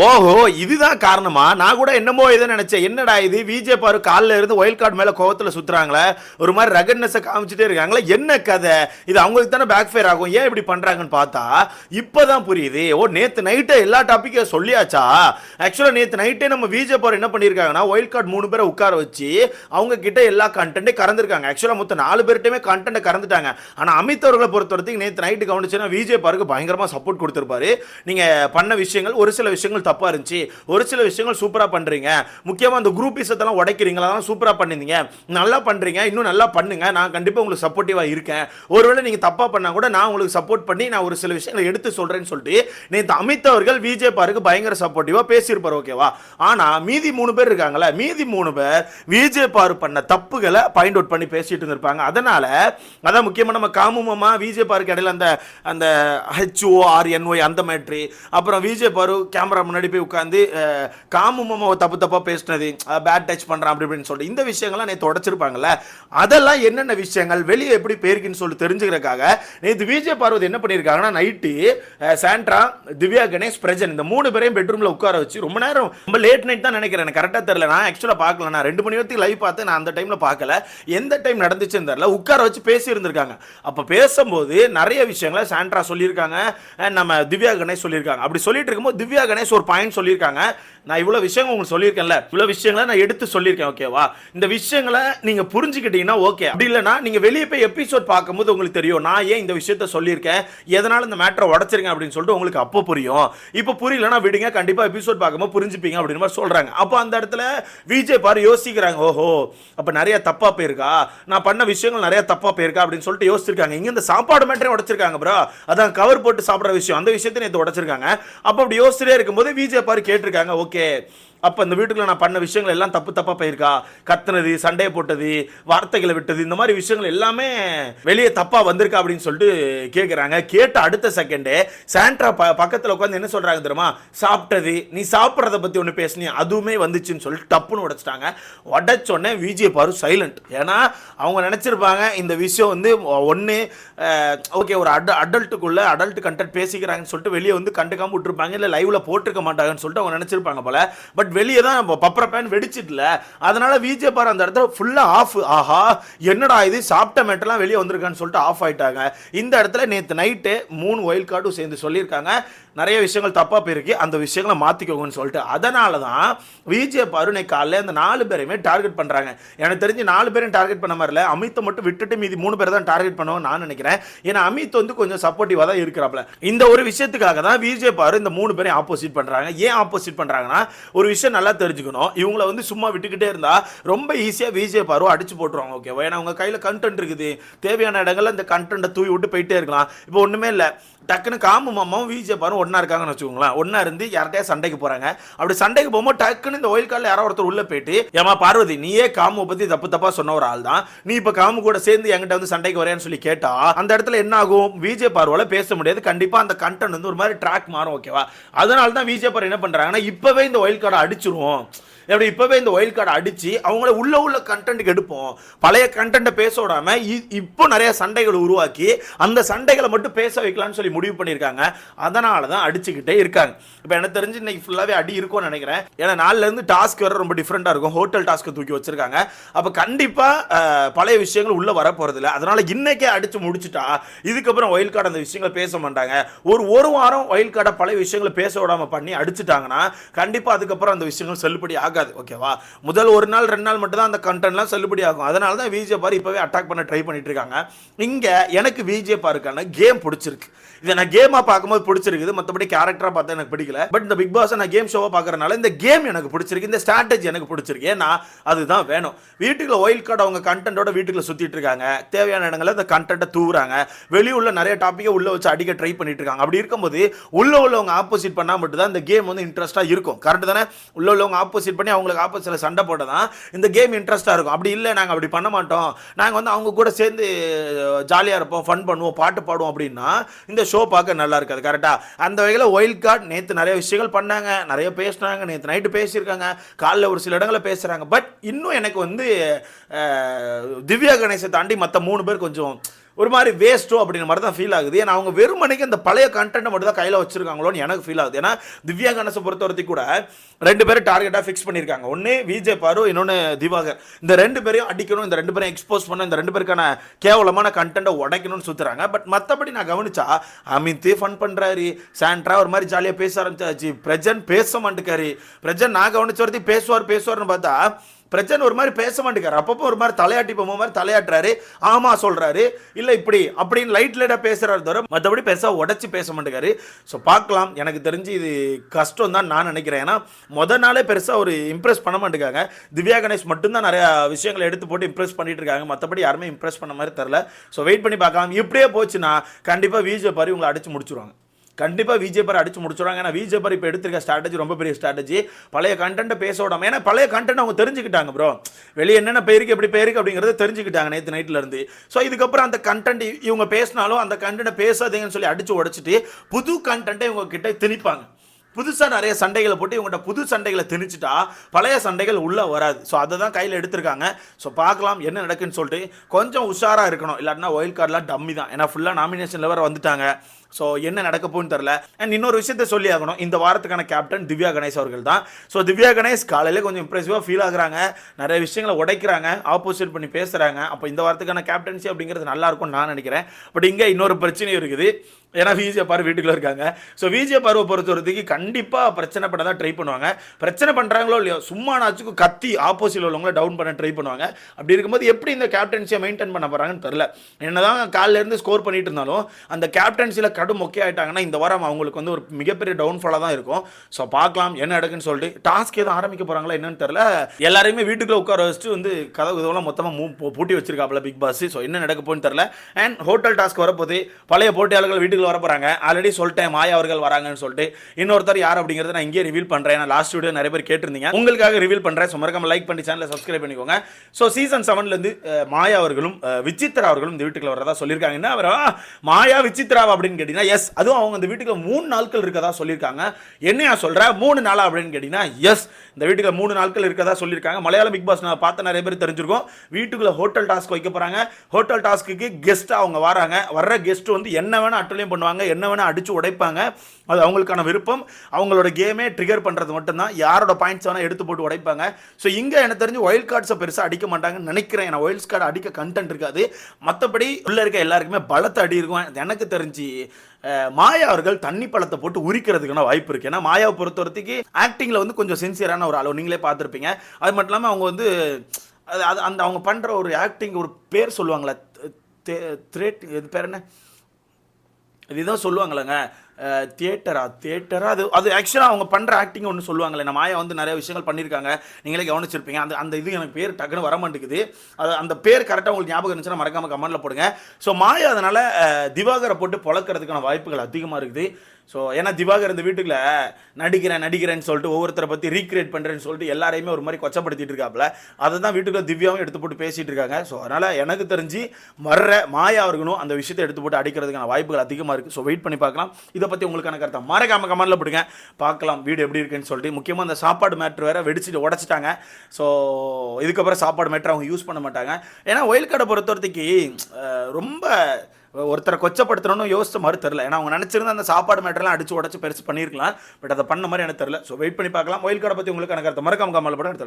ஓஹோ இதுதான் காரணமா? நான் கூட என்னமோ இதை நினைச்சேன். என்னடா இது? விஜே பாரு காலில் இருந்து ஒயில் கார்டு மேலே கோவத்தில் சுற்றுறாங்களே ஒரு மாதிரி ரகட்னஸை காமிச்சிட்டே இருக்காங்களே. என்ன கதை? இது அவங்களுக்கு தானே பேக் ஃபேர் ஆகும். ஏன் இப்படி பண்ணுறாங்கன்னு பார்த்தா இப்போ தான் புரியுது. ஓ நேற்று நைட்டே எல்லா டாப்பிக்கையும் சொல்லியாச்சா? ஆக்சுவலாக நேற்று நைட்டே நம்ம விஜே பாரு என்ன பண்ணியிருக்காங்கன்னா ஒயில் கார்டு மூணு பேரை உட்கார வச்சு அவங்க கிட்ட எல்லா கண்டென்ட்டையும் கறந்துருக்காங்க. ஆக்சுவலாக மொத்தம் நாலு பேர்கிட்டயுமே கண்டென்ட்டை கறந்துட்டாங்க. ஆனால் அமித் அவர்களை பொறுத்த வரைக்கும் நேற்று நைட்டு கவனிச்சுன்னா விஜே பாருக்கு பயங்கரமாக சப்போர்ட் கொடுத்துருப்பாரு. நீங்கள் பண்ண விஷயங்கள் ஒரு சில விஷயங்கள் தப்பா இருந்துச்சு. ஒரு சில விஷயங்கள் சூப்பரா பண்றீங்க. முக்கியமா அந்த குரூப் இசத்தெல்லாம் உடைக்கிறீங்களா? அதெல்லாம் சூப்பரா பண்ணிருந்தீங்க நல்லா பண்றீங்க. இன்னும் நல்லா பண்ணுங்க. நான் கண்டிப்பா உங்களுக்கு சப்போர்ட்டிவா இருக்கேன். ஒருவேளை நீங்க தப்பா பண்ணா கூட நான் உங்களுக்கு சப்போர்ட் பண்ணி நான் ஒரு சில விஷயங்களை எடுத்து சொல்றேன்னு சொல்லிட்டு நேற்று அமித் அவர்கள் விஜய் பாருக்கு பயங்கர சப்போர்ட்டிவா பேசியிருப்பார் ஓகேவா ஆனா மீதி மூணு பேர் இருக்காங்கல்ல மீதி மூணு பேர் விஜய் பாரு பண்ண தப்புகளை பாயிண்ட் அவுட் பண்ணி பேசிட்டு இருந்திருப்பாங்க. அதனால அதான் முக்கியமா நம்ம காமுமமா விஜய் பாருக்கு இடையில அந்த அந்த ஹெச்ஓ ஆர் என்ஒய் அந்த மேட்ரி அப்புறம் விஜய் பாரு கேமரா முன்னாடி போய் உட்காந்து காமுமமாவை தப்பு தப்பா பேசினது பேட் டச் பண்றான் அப்படி இப்படின்னு சொல்லிட்டு இந்த விஷயங்கள்லாம் நேற்று உடச்சிருப்பாங்கல்ல அதெல்லாம் என்னென்ன விஷயங்கள் வெளியே எப்படி போயிருக்குன்னு சொல்லி தெரிஞ்சுக்கிறக்காக நேற்று விஜய் பார்வதி என்ன பண்ணியிருக்காங்கன்னா நைட்டு சாண்ட்ரா திவ்யா கணேஷ் பிரஜன் இந்த மூணு பேரையும் பெட்ரூம்ல உட்கார வச்சு ரொம்ப நேரம் ரொம்ப லேட் நைட் தான் நினைக்கிறேன் எனக்கு கரெக்டாக தெரியல நான் ஆக்சுவலாக பார்க்கல நான் ரெண்டு மணி வரைக்கும் லைவ் பார்த்து நான் அந்த டைம்ல பார்க்கல எந்த டைம் நடந்துச்சுன்னு தெரியல உட்கார வச்சு பேசி இருந்திருக்காங்க அப்போ பேசும்போது நிறைய விஷயங்களை சாண்ட்ரா சொல்லியிருக்காங்க நம்ம திவ்யா கணேஷ் சொல்லியிருக்காங்க. அப்படி சொல்லிட்டு இருக்கும்போது திவ்யா கணேஷ் ஒரு பாயிண்ட் சொல்லியிருக்காங்க. நான் இவ்வளோ விஷயங்கள் உங்களுக்கு சொல்லியிருக்கேன்ல. இவ்வளோ விஷயங்களை நான் எடுத்து சொல்லியிருக்கேன் ஓகேவா இந்த விஷயங்களை நீங்கள் புரிஞ்சுக்கிட்டீங்கன்னா ஓகே அப்படி இல்லைன்னா நீங்கள் வெளியே போய் எபிசோட் பார்க்கும்போது உங்களுக்கு தெரியும் நான் ஏன் இந்த விஷயத்த சொல்லியிருக்கேன்? எதனால் இந்த மேட்டரை உடச்சிருக்கேன் அப்படின்னு சொல்லிட்டு உங்களுக்கு அப்போ புரியும். இப்போ புரியலன்னா விடுங்க கண்டிப்பாக எபிசோட் பார்க்கும்போது புரிஞ்சுப்பீங்க அப்படின்னு மாதிரி சொல்கிறாங்க அப்போ அந்த இடத்துல விஜய் பாரு யோசிக்கிறாங்க ஓஹோ அப்போ நிறைய தப்பாக போயிருக்கா? நான் பண்ண விஷயங்கள் நிறைய தப்பாக போயிருக்கா? அப்படின்னு சொல்லிட்டு யோசிச்சிருக்காங்க. இங்கே இந்த சாப்பாடு மேட்டரே உடச்சிருக்காங்க ப்ரோ அதான் கவர் போட்டு சாப்பிட்ற விஷயம். அந்த விஷயத்தை நேற்று உடச்சிருக்காங்க. அப்போ அப்படி யோசிச்சுட்டே இருக்கும்போது பிஜேபி கேட்டிருக்காங்க. ஓகே. அப்போ இந்த வீட்டுக்குள்ள நான் பண்ண விஷயங்கள் எல்லாம் தப்பு தப்பா போயிருக்கா? கத்துனது சண்டையை போட்டது வார்த்தைகளை விட்டது இந்த மாதிரி விஷயங்கள் எல்லாமே வெளியே தப்பா வந்திருக்கா அப்படின்னு சொல்லிட்டு கேட்குறாங்க கேட்ட அடுத்த செகண்டே சாண்ட்ரா ப பக்கத்தில் உட்காந்து என்ன சொல்றாங்க தெரியுமா? சாப்பிட்டது நீ சாப்பிட்றத பத்தி ஒன்று பேசுனி அதுவுமே வந்துச்சுன்னு சொல்லிட்டு டப்புன்னு உடைச்சிட்டாங்க. உடைச்சோடனே விஜய் பாரு சைலண்ட் ஏன்னா அவங்க நினைச்சிருப்பாங்க இந்த விஷயம் வந்து ஒன்று ஓகே ஒரு அட அடல்ட்டுக்குள்ள அடல்ட் கண்டென்ட் பேசிக்கிறாங்கன்னு சொல்லிட்டு வெளியே வந்து கண்டுக்காம விட்டுருப்பாங்க இல்லை லைவ்ல போட்டிருக்க மாட்டாங்கன்னு சொல்லிட்டு அவங்க நினைச்சிருப்பாங்க போல. பட் வெளியே தான் பப்பர பேன் வெடிச்சிடல அதனால விஜே பார் அந்த இடத்துல ஃபுல்லா ஆஃப் ஆஹா என்னடா இது? சாப்பிட்ட மேட்டெல்லாம் வெளியே வந்திருக்கான்னு சொல்லிட்டு ஆஃப் ஆயிட்டாங்க. இந்த இடத்துல நேற்று நைட்டு மூணு ஒயில் கார்டும் சேர்ந்து சொல்லியிருக்காங்க. நிறைய விஷயங்கள் தப்பாக போயிருக்கு. அந்த விஷயங்களை மாற்றிக்கோங்கன்னு சொல்லிட்டு. அதனால தான் விஜய் பாரு காலைல அந்த நாலு பேரையுமே டார்கெட் பண்ணுறாங்க எனக்கு தெரிஞ்சு நாலு பேரையும் டார்கெட் பண்ண மாதிரில அமித்தை மட்டும் விட்டுட்டு மீதி மூணு பேர் தான் டார்கெட் பண்ணுவோம் நான் நினைக்கிறேன். ஏன்னா அமித் வந்து கொஞ்சம் சப்போர்ட்டிவாக தான் இருக்கிறாப்ல. இந்த ஒரு விஷயத்துக்காக தான் விஜே பாரு இந்த மூணு பேரையும் ஆப்போசிட் பண்ணுறாங்க ஏன் ஆப்போசிட் பண்ணுறாங்கன்னா ஒரு விஷயம் நல்லா தெரிஞ்சுக்கணும். இவங்களை வந்து சும்மா விட்டுக்கிட்டே இருந்தால் ரொம்ப ஈஸியாக விஜே பாரு அடிச்சு போட்டுருவாங்க ஓகேவா ஏன்னா அவங்க கையில் கண்டென்ட் இருக்குது. தேவையான இடங்கள்ல இந்த கண்டென்ட்டை தூவி விட்டு போயிட்டே இருக்கலாம். இப்போ ஒன்றுமே இல்லை. டக்குன்னு காமு மாமாவும் விஜய் பாரும் ஒன்றா இருக்காங்கன்னு வச்சுக்கோங்களேன். ஒன்றா இருந்து யார்கிட்டயா சண்டைக்கு போகிறாங்க அப்படி சண்டைக்கு போகும்போது டக்குன்னு இந்த ஒயில் காலில் யாரோ ஒருத்தர் உள்ளே போயிட்டு ஏமா பார்வதி நீயே காமுவை பற்றி தப்பு தப்பாக சொன்ன ஒரு ஆள் தான் நீ இப்போ காமு கூட சேர்ந்து என்கிட்ட வந்து சண்டைக்கு வரையான்னு சொல்லி கேட்டா அந்த இடத்துல என்ன ஆகும்? விஜய் பார்வால பேச முடியாது. கண்டிப்பாக அந்த கண்டென்ட் வந்து ஒரு மாதிரி ட்ராக் மாறும் ஓகேவா அதனால தான் விஜய் பார் என்ன பண்ணுறாங்கன்னா இப்போவே இந்த ஒயில் கார்டை அடிச்சிருவோம். எப்படி இப்போவே இந்த ஒயில் கார்டை அடித்து அவங்கள உள்ள உள்ள கண்டென்ட்டுக்கு எடுப்போம். பழைய கண்டென்ட்டை பேச விடாம இ- இப்போ நிறைய சண்டைகளை உருவாக்கி அந்த சண்டைகளை மட்டும் பேச வைக்கலாம்னு சொல்லி முடிவு பண்ணியிருக்காங்க. அதனால தான் அடிச்சுக்கிட்டே இருக்காங்க. இப்போ எனக்கு தெரிஞ்சு இன்னைக்கு ஃபுல்லாகவே அடி இருக்கும்னு நினைக்கிறேன். ஏன்னா நாலுல டாஸ்க் வர ரொம்ப டிஃப்ரெண்ட்டாக இருக்கும். ஹோட்டல் டாஸ்க்கை தூக்கி வச்சிருக்காங்க. அப்போ கண்டிப்பாக பழைய விஷயங்கள் உள்ளே வர போறதில்ல. அதனால் இன்னைக்கே அடித்து முடிச்சுட்டா இதுக்கப்புறம் ஒயில் கார்டு அந்த விஷயங்களை பேச மாட்டாங்க. ஒரு ஒரு வாரம் ஒயில் கார்டை பழைய விஷயங்களை பேச விடாமல் பண்ணி அடிச்சுட்டாங்கன்னா கண்டிப்பாக அதுக்கப்புறம் அந்த விஷயங்கள் செல்லுபடி ஆகாது ஓகேவா முதல் ஒரு நாள் ரெண்டு நாள் மட்டும் தான் அந்த கண்டென்ட்லாம் செல்லுபடி ஆகும். அதனால தான் விஜே பார் இப்போவே அட்டாக் பண்ண ட்ரை பண்ணிட்டு இருக்காங்க. இங்கே எனக்கு விஜே பாருக்கான கேம் பிடிச்சிருக்கு. இதை நான் கேமாக பார்க்கும்போது பிடிச்சிருக்குது. மற்றபடி கேரக்டராக பார்த்தா எனக்கு பிடிக்கல. பட் இந்த பிக் பாஸை நான் கேம் ஷோவாக பார்க்கறனால இந்த கேம் எனக்கு பிடிச்சிருக்கு. இந்த ஸ்ட்ராட்டஜி எனக்கு பிடிச்சிருக்கு. ஏன்னா அதுதான் வேணும். வீட்டுக்குள்ள ஒயில் கார்டு அவங்க கண்டென்ட்டோட வீட்டுக்குள்ள சுற்றிட்டு இருக்காங்க. தேவையான இடங்களில் இந்த கண்டென்ட்டை தூவுறாங்க. வெளியே உள்ள நிறைய டாப்பிக்கை உள்ளே வச்சு அடிக்க ட்ரை பண்ணிட்டு இருக்காங்க. அப்படி இருக்கும்போது உள்ள உள்ளவங்க ஆப்போசிட் பண்ணால் மட்டும் தான் இந்த கேம் வந்து இன்ட்ரெஸ்ட்டாக இருக்கும். கரெக்ட் தானே? உள்ள உள்ளவங்க ஆப்போசிட் பண்ணி அவங்களுக்கு ஆப்போசிட்டில் சண்டை போட்டால் தான் இந்த கேம் இன்ட்ரெஸ்ட்டாக இருக்கும். அப்படி இல்லை நாங்கள் அப்படி பண்ண மாட்டோம். நாங்கள் வந்து அவங்க கூட சேர்ந்து ஜாலியாக இருப்போம் ஃபன் பண்ணுவோம் பாட்டு பாடுவோம் அப்படின்னா இந்த ஷோ பார்க்க நல்லா இருக்காது கரெக்டாக அந்த வகையில் ஒயில் கார்டு நேற்று நிறைய விஷயங்கள் பண்ணாங்க நிறைய பேசினாங்க நேற்று நைட்டு பேசியிருக்காங்க காலைல ஒரு சில இடங்களில் பேசுகிறாங்க பட் இன்னும் எனக்கு வந்து திவ்யா கணேசை தாண்டி மற்ற மூணு பேர் கொஞ்சம் ஒரு மாதிரி வேஸ்ட்டோ அப்படின்ற மாதிரி தான் ஃபீல் ஆகுது. ஏன்னா அவங்க வெறுமனைக்கு அந்த பழைய கண்டென்ட் மட்டும் தான் கையில் வச்சிருக்காங்களோன்னு எனக்கு ஃபீல் ஆகுது. ஏன்னா திவ்யா கணேசை பொறுத்தவரைக்கும் கூட ரெண்டு பேரும் டார்கெட்டாக ஃபிக்ஸ் பண்ணியிருக்காங்க. ஒன்று விஜய் பாரு இன்னொன்று திவாகர். இந்த ரெண்டு பேரையும் அடிக்கணும் இந்த ரெண்டு பேரையும் எக்ஸ்போஸ் பண்ண இந்த ரெண்டு பேருக்கான கேவலமான கண்டென்ட்டை உடைக்கணும்னு சுற்றுறாங்க பட் மற்றபடி நான் கவனிச்சா அமித் ஃபன் பண்ணுறாரு சாண்ட்ரா ஒரு மாதிரி ஜாலியாக பேச ஆரம்பிச்சாச்சு. பிரஜன் பேச மாட்டேக்காரு பிரஜன் நான் கவனிச்ச வரைக்கும் பேசுவார் பேசுவார்னு பார்த்தா பிரச்சனை ஒரு மாதிரி பேச மாட்டேங்காரு அப்பப்போ ஒரு மாதிரி தலையாட்டி போகும் மாதிரி தலையாட்டுறாரு. ஆமா சொல்றாரு. இல்ல இப்படி அப்படின்னு லைட் லைட்டா பேசுறாரு தவிர மற்றபடி பெருசா உடச்சி பேச மாட்டேங்காரு ஸோ பார்க்கலாம். எனக்கு தெரிஞ்சு இது கஷ்டம் தான் நான் நினைக்கிறேன். ஏன்னா முத நாளே பெருசா ஒரு இம்ப்ரெஸ் பண்ண மாட்டேங்காங்க. திவ்யா கணேஷ் மட்டும்தான் நிறைய விஷயங்களை எடுத்து போட்டு இம்ப்ரெஸ் பண்ணிட்டு இருக்காங்க. மற்றபடி யாருமே இம்ப்ரெஸ் பண்ண மாதிரி தெரில. ஸோ வெயிட் பண்ணி பார்க்கலாம். இப்படியே போச்சுன்னா கண்டிப்பா விஜய் பாரி உங்களை அடிச்சு முடிச்சிருவாங்க. கண்டிப்பாக விஜேபர் அடிச்சு முடிச்சுடுவாங்க. ஏன்னா விஜேபர் இப்போ எடுத்திருக்க ஸ்ட்ராட்டஜி ரொம்ப பெரிய ஸ்ட்ராட்டஜி பழைய கண்டென்ட்டை பேச விடாம ஏன்னா பழைய கண்டென்ட் அவங்க தெரிஞ்சுக்கிட்டாங்க ப்ரோ வெளியே என்னென்ன பேருக்கு எப்படி பேருக்கு அப்படிங்கிறத தெரிஞ்சுக்கிட்டாங்க நேற்று நைட்லேருந்து ஸோ இதுக்கப்புறம் அந்த கண்டென்ட் இவங்க பேசினாலும் அந்த கண்டென்ட்டை பேசாதீங்கன்னு சொல்லி அடிச்சு உடைச்சிட்டு புது கண்டென்ட்டை இவங்க கிட்ட திணிப்பாங்க. புதுசாக நிறைய சண்டைகளை போட்டு இவங்கள்ட்ட புது சண்டைகளை திணிச்சிட்டா பழைய சண்டைகள் உள்ளே வராது. ஸோ அதை தான் கையில் எடுத்திருக்காங்க. ஸோ பார்க்கலாம் என்ன நடக்குன்னு சொல்லிட்டு கொஞ்சம் உஷாராக இருக்கணும். இல்லாட்டினா ஒயில் கார்டெலாம் டம்மி தான். ஏன்னா ஃபுல்லாக நாமினேஷனில் வேறு வந்துட்டாங்க. ஸோ என்ன நடக்க போகுன்னு தெரில அண்ட் இன்னொரு விஷயத்த சொல்லி ஆகணும் இந்த வாரத்துக்கான கேப்டன் திவ்யா கணேஷ் அவர்கள் தான் ஸோ திவ்யா கணேஷ் காலையில் கொஞ்சம் இம்ப்ரெசிவாக ஃபீல் ஆகுறாங்க. நிறைய விஷயங்களை உடைக்கிறாங்க. ஆப்போசிட் பண்ணி பேசுகிறாங்க அப்போ இந்த வாரத்துக்கான கேப்டன்சி அப்படிங்கிறது நல்லா இருக்கும்னு நான் நினைக்கிறேன். பட் இங்கே இன்னொரு பிரச்சனையும் இருக்குது. ஏன்னா விஜய பாரு வீட்டுக்குள்ளே இருக்காங்க. ஸோ விஜய பார்வை பொறுத்தவரைக்கும் கண்டிப்பாக பிரச்சனை பண்ண தான் ட்ரை பண்ணுவாங்க. பிரச்சனை பண்ணுறாங்களோ இல்லையோ சும்மா நாச்சுக்கு கத்தி ஆப்போசிட் உள்ளவங்கள டவுன் பண்ண ட்ரை பண்ணுவாங்க. அப்படி இருக்கும்போது எப்படி இந்த கேப்டன்சியை மெயின்டைன் பண்ண போகிறாங்கன்னு தெரில என்னதான் காலையில இருந்து ஸ்கோர் பண்ணிட்டு இருந்தாலும் அந்த கேப்டன்சியில் கடும் மொக்கே ஆயிட்டாங்கன்னா இந்த வாரம் அவங்களுக்கு வந்து ஒரு மிகப்பெரிய டவுன்ஃபாலாக தான் இருக்கும். ஸோ பார்க்கலாம் என்ன எடுக்குன்னு சொல்லிட்டு. டாஸ்க் எதுவும் ஆரம்பிக்க போகிறாங்களா என்னன்னு தெரில எல்லாரையுமே வீட்டுக்குள்ள உட்கார வச்சுட்டு வந்து கதவு இதெல்லாம் மொத்தமாக மூ பூட்டி வச்சிருக்காப்புல பிக் பாஸ் ஸோ என்ன நடக்க போகுன்னு தெரில அண்ட் ஹோட்டல் டாஸ்க் வரப்போகுது. பழைய போட்டியாளர்கள் வீட்டுக்கு வர போகிறாங்க ஆல்ரெடி சொல்லிட்டேன் மாயா அவர்கள் வராங்கன்னு சொல்லிட்டு. இன்னொருத்தர் யார் அப்படிங்கிறத நான் இங்கே ரிவீல் பண்ணுறேன் நான் லாஸ்ட் வீடியோ நிறைய பேர் கேட்டிருந்தீங்க. உங்களுக்காக ரிவீல் பண்ணுறேன் ஸோ மறக்காம லைக் பண்ணி சேனலை சப்ஸ்கிரைப் பண்ணிக்கோங்க. ஸோ சீசன் செவன்லேருந்து மாயா அவர்களும் அஹ், விசித்ரா அவர்களும் இந்த வீட்டுக்குள்ள வரதா சொல்லியிருக்காங்க. என்ன அவர்? மாயா விசித்ராவா அப்படின்னு கேட்டு கேட்டிங்கன்னா எஸ் அதுவும் அவங்க இந்த வீட்டுக்கு மூணு நாட்கள் இருக்கதா சொல்லியிருக்காங்க. என்னையா சொல்கிற மூணு நாளா அப்படின்னு கேட்டிங்கன்னா எஸ் இந்த வீட்டுக்கு மூணு நாட்கள் இருக்கதா சொல்லியிருக்காங்க. மலையாள பிக் பாஸ் நான் பார்த்த நிறைய பேர் தெரிஞ்சிருக்கோம். வீட்டுக்குள்ள ஹோட்டல் டாஸ்க் வைக்க போகிறாங்க ஹோட்டல் டாஸ்க்கு கெஸ்ட் அவங்க வராங்க. வர்ற கெஸ்ட் வந்து என்ன வேணால் அட்டலியம் பண்ணுவாங்க என்ன வேணால் அடித்து உடைப்பாங்க. அது அவங்களுக்கான விருப்பம். அவங்களோட கேமே ட்ரிகர் பண்ணுறது மட்டும்தான். யாரோட பாயிண்ட்ஸ் வேணால் எடுத்து போட்டு உடைப்பாங்க. ஸோ இங்கே எனக்கு தெரிஞ்சு ஒயில்ட் கார்ட்ஸை பெருசாக அடிக்க மாட்டாங்கன்னு நினைக்கிறேன். ஏன்னா ஒயில்ட் கார்டு அடிக்க கண்டென்ட் இருக்காது. மற்றபடி உள்ளே இருக்க எல்லாருக்குமே பலத்தை அடி இருக்கும். எனக்கு தெரிஞ்சு மாயா அவர்கள் தண்ணி பழத்தை போட்டு உரிக்கிறதுக்கான வாய்ப்பு இருக்கு. ஏன்னா மாயாவை பொறுத்த வரைக்கும் ஆக்டிங்கில் வந்து கொஞ்சம் சின்சியரான ஒரு அளவு நீங்களே பார்த்துருப்பீங்க. அது மட்டும் இல்லாமல் அவங்க வந்து அது அது அந்த அவங்க பண்ணுற ஒரு ஆக்டிங் ஒரு பேர் சொல்லுவாங்களே த்ரேட் இது பேர் என்ன? இதுதான் சொல்லுவாங்களேங்க தியேட்டரா தியேட்டரா அது அது ஆக்சுவலாக அவங்க பண்ணுற ஆக்டிங் ஒன்று சொல்லுவாங்களே. நம்ம மாயா வந்து நிறைய விஷயங்கள் பண்ணியிருக்காங்க. நீங்களே கவனிச்சிருப்பீங்க. அந்த அந்த இது எனக்கு பேர் டக்குன்னு வர மாட்டேங்குது. அது அந்த பேர் கரெக்டாக உங்களுக்கு ஞாபகம் இருந்துச்சுன்னா மறக்காமல் கமெண்ட்டில் போடுங்க. ஸோ மாயா அதனால் திவாகரை போட்டு பொழக்கிறதுக்கான வாய்ப்புகள் அதிகமாக இருக்குது. ஸோ ஏன்னா திவாகர் இந்த வீட்டுக்குள்ள நடிக்கிறேன் நடிக்கிறேன்னு சொல்லிட்டு ஒவ்வொருத்தரை பற்றி ரீக்ரியேட் பண்ணுறேன்னு சொல்லிட்டு எல்லாரையுமே ஒரு மாதிரி கொச்சப்படுத்திட்டு இருக்காப்புல. அதை தான் வீட்டுக்குள்ள திவ்யாவும் எடுத்து போட்டு பேசிகிட்டு இருக்காங்க. ஸோ அதனால் எனக்கு தெரிஞ்சு வர்ற மாயா அவர்களும் அந்த விஷயத்தை எடுத்து போட்டு அடிக்கிறதுக்கான வாய்ப்புகள் அதிகமாக இருக்குது ஸோ வெயிட் பண்ணி பார்க்கலாம். இதை பற்றி உங்களுக்கான கருத்தை? மறக்காம கமெண்டில் போடுங்க பார்க்கலாம் வீடு எப்படி இருக்குன்னு சொல்லிட்டு. முக்கியமாக அந்த சாப்பாடு மேட்ரு வேற வெடிச்சிட்டு உடச்சிட்டாங்க. ஸோ இதுக்கப்புறம் சாப்பாடு மேட்ரு அவங்க யூஸ் பண்ண மாட்டாங்க. ஏன்னா ஒயில் கடை பொறுத்த வரைக்கும் ரொம்ப ஒருத்தரை கொச்சப்படுத்தணும்னு யோசிச்ச மாதிரி தெரில ஏன்னா அவங்க நினச்சிருந்தா அந்த சாப்பாடு மேட்டர்லாம் அடிச்சு உடச்சு பெருசு பண்ணியிருக்கலாம் பட் அதை பண்ண மாதிரி எனக்கு தெரில ஸோ வெயிட் பண்ணி பார்க்கலாம். ஒயில் கடை பற்றி உங்களுக்கு எனக்கு கருத்தை மறக்காம கமல் படம் எடுத்து